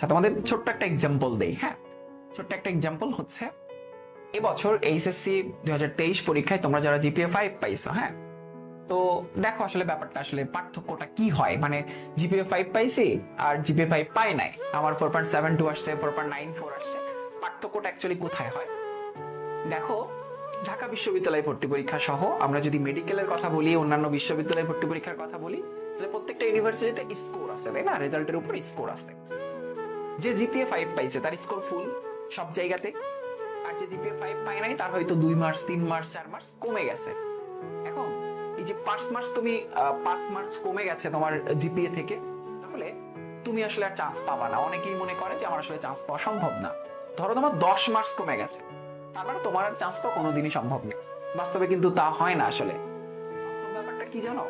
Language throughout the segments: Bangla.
আচ্ছা তোমাদের ছোট্ট একটা এক্সাম্পল দেই হ্যাঁ? ছোট্ট একটা এক্সাম্পল হচ্ছে, এবছর এইচএসসি দুই হাজার তেইশ পরীক্ষায় তোমরা যারা জিপিএ ফাইভ পাইছো হ্যাঁ? তো দেখো আসলে ব্যাপারটা আসলে পার্থক্যটা কি হয়? মানে জিপিএ ফাইভ পাইছি আর জিপিএ ফাইভ পাই নাই। আমার ফোর পয়েন্ট সেভেন টু আসছে ফোর পয়েন্ট নাইন ফোর আসছে। পার্থক্যটা অ্যাকচুয়ালি কোথায় হয়? দেখো, ঢাকা বিশ্ববিদ্যালয় ভর্তি পরীক্ষা সহ আমরা যদি মেডিকেলের কথা বলি, অন্যান্য বিশ্ববিদ্যালয় ভর্তি পরীক্ষার কথা বলি, তাহলে প্রত্যেকটা ইউনিভার্সিটিতে স্কোর আছে, তাই না? রেজাল্টের উপর স্কোর আছে। যে জিপিএ ফাইভ পাইছে, তার স্কোর ফুল সব জায়গাতে। আর যে জিপিএ ফাইভ পাই নাই, তার হয়তো দুই মার্কস তিন মার্কস চার মার্কস কমে গেছে। এখন, এই যে পাঁচ মার্কস তুমি পাঁচ মার্কস কমে গেছে তোমার জিপিএ থেকে, তাহলে তুমি আসলে আর চান্স পাবা না। অনেকেই মনে করে যে আমার আসলে চান্স পাওয়া সম্ভব না। ধরো তোমার দশ মার্কস কমে গেছে। তার মানে তোমার আর চান্স পাওয়া কোনোদিনই সম্ভব না। বাস্তবে কিন্তু তা হয় না আসলে। বাস্তব ব্যাপারটা কি জানো?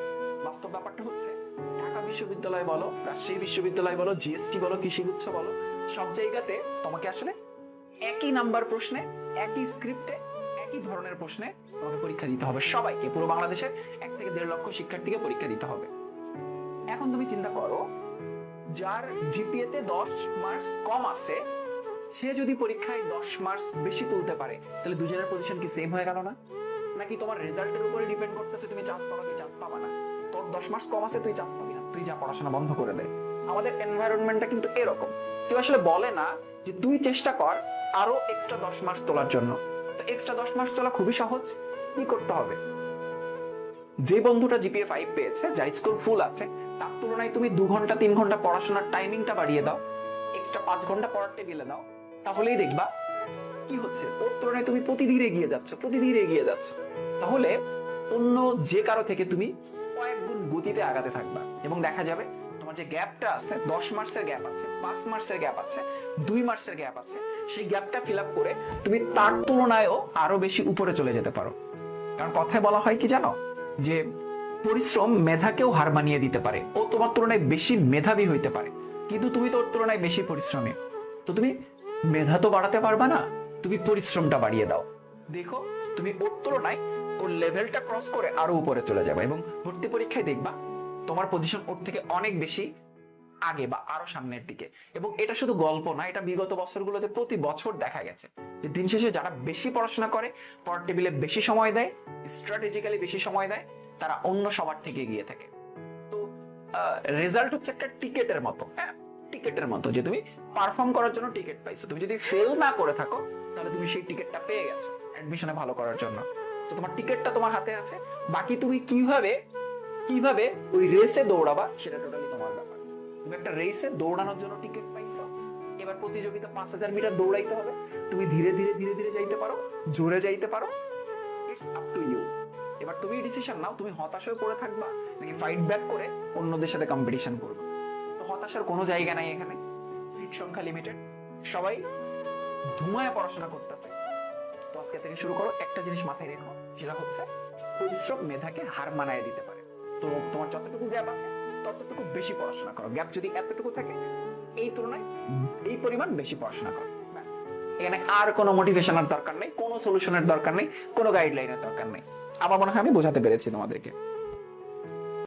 বাস্তব ব্যাপারটা হচ্ছে ঢাকা বিশ্ববিদ্যালয় বলো, রাজশাহী বিশ্ববিদ্যালয় বলো জিএসটি বলো কৃষিগুচ্ছ বলো, সব জায়গাতে তোমাকে আসলে একই নাম্বার প্রশ্নে, একই স্ক্রিপ্টে একই ধরনের প্রশ্নে তোমাকে পরীক্ষা দিতে হবে সবাইকে। পুরো বাংলাদেশের এক থেকে দেড় লক্ষ শিক্ষার্থীকে পরীক্ষা দিতে হবে। এখন তুমি চিন্তা করো, যার জিপিএ তে দশ মার্কস কম আছে, সে যদি পরীক্ষায় দশ মার্কস বেশি তুলতে পারে, তাহলে দুজনের পজিশন কি সেম হয়ে গেল না? নাকি তোমার রেজাল্টের উপরে ডিপেন্ড করতেছে তুমি চান্স পাবা কি চান্স পাবা না? তোর দশ মার্কস কম আছে, তুই চান্স পাবি না। তুই যা পড়াশোনা বন্ধ করে দে। আমাদের এনভায়রনমেন্টটা কিন্তু এরকম। কেউ আসলে বলে না যে তুই চেষ্টা কর আরও এক্সট্রা দশ মার্কস তোলার জন্য। তো এক্সট্রা দশ মার্কস তোলা খুবই সহজ। কি করতে হবে? যে বন্ধুটা জিপিএ ফাইভ পেয়েছে, যার স্কোর ফুল আছে, তার তুলনায় তুমি দু ঘণ্টা, তিন ঘণ্টা পড়াশোনার টাইমিংটা বাড়িয়ে দাও। এক্সট্রা পাঁচ ঘণ্টা পড়ার টেবিলে দাও। তাহলেই দেখবা কি হচ্ছে? ওর তুলনায় তুমি প্রতিদিন এগিয়ে যাচ্ছ, প্রতিদিন এগিয়ে যাচ্ছ। তাহলে অন্য যে কারও থেকে তুমি কয়েক গুণ গতিতে আগাতে থাকবা। এবং দেখা যাবে তোমার যে গ্যাপটা আছে, দশ মার্কসের গ্যাপ আছে, পাঁচ মার্কসের গ্যাপ আছে, দুই মার্কসের গ্যাপ আছে, সেই গ্যাপটা ফিল করে তুমি তার তুলনায়ও আরও বেশি উপরে চলে যেতে পারো। কারণ কথায় বলা হয় কি জানো? যে পরিশ্রম মেধাকেও হার মানিয়ে দিতে পারে। ও তোমার তুলনায় বেশি মেধাবী হইতে পারে। কিন্তু তুমি তো ওর তুলনায় বেশি পরিশ্রমী। তো তুমি মেধা তো বাড়াতে পারবা না। তুমি পরিশ্রমটা বাড়িয়ে দাও। দেখো, তুমি ওর তুলনায় ওর লেভেলটা ক্রস করে আরও উপরে চলে যাবে এবং ভর্তি পরীক্ষায় দেখবা তোমার পজিশন ওর থেকে অনেক বেশি আগে বা আরও সামনের দিকে। এবং এটা শুধু গল্প না, এটা বিগত বছরগুলোতে প্রতি বছর দেখা গেছে যে দিন শেষে যারা বেশি পড়াশোনা করে, পড়ার টেবিলে বেশি সময় দেয় স্ট্র্যাটেজিক্যালি বেশি সময় দেয়, তারা অন্য সবার থেকে এগিয়ে থাকে। তো রেজাল্ট হচ্ছে একটা টিকেটের মতো হ্যাঁ? টিকেটের মতো যে তুমি পারফর্ম করার জন্য টিকিট পাইছো। তুমি যদি ফেল না করে থাকো, তাহলে তুমি সেই টিকিটটা পেয়ে গেছো অ্যাডমিশনে ভালো করার জন্য। তো তোমার টিকিটটা তোমার হাতে আছে। বাকি তুমি কীভাবে কীভাবে ওই রেসে দৌড়াবা সেটা টোটালি তোমার ব্যাপার। তুমি একটা রেসে দৌড়ানোর জন্য টিকিট পাইছো। এবার প্রতিযোগিতা পাঁচ হাজার মিটার দৌড়াইতে হবে। তুমি ধীরে ধীরে ধীরে ধীরে যাইতে পারো, জোরে যাইতে পারো। ইটস আপ টু ইউ এবার তুমি ডিসিশন নাও, তুমি হতাশ হয়ে পড়ে থাকবা, নাকি ফাইট ব্যাক করে অন্যদের সাথে কম্পিটিশন করবে। হতাশার কোনো জায়গা নাই এখানে, সিট সংখ্যা লিমিটেড সবাই ধুমায় পড়াশোনা করতেছে। তো আজকে থেকে শুরু করো, একটা জিনিস মাথায় রেখো, সেটা হচ্ছে পরিশ্রম মেধাকে হার মানায় দিতে পারে। তো তোমার যতটুকু গ্যাপ আছে, ততটুকু বেশি পড়াশোনা করো। গ্যাপ যদি এতটুকু থাকে, এই তুলনায় এই পরিমাণ বেশি পড়াশোনা করো। এখানে আর কোনো মোটিভেশনের দরকার নেই, কোনো সলিউশনের দরকার নেই, কোনো গাইডলাইনের দরকার নেই। আমার মনে হয় আমি বোঝাতে পেরেছি তোমাদেরকে।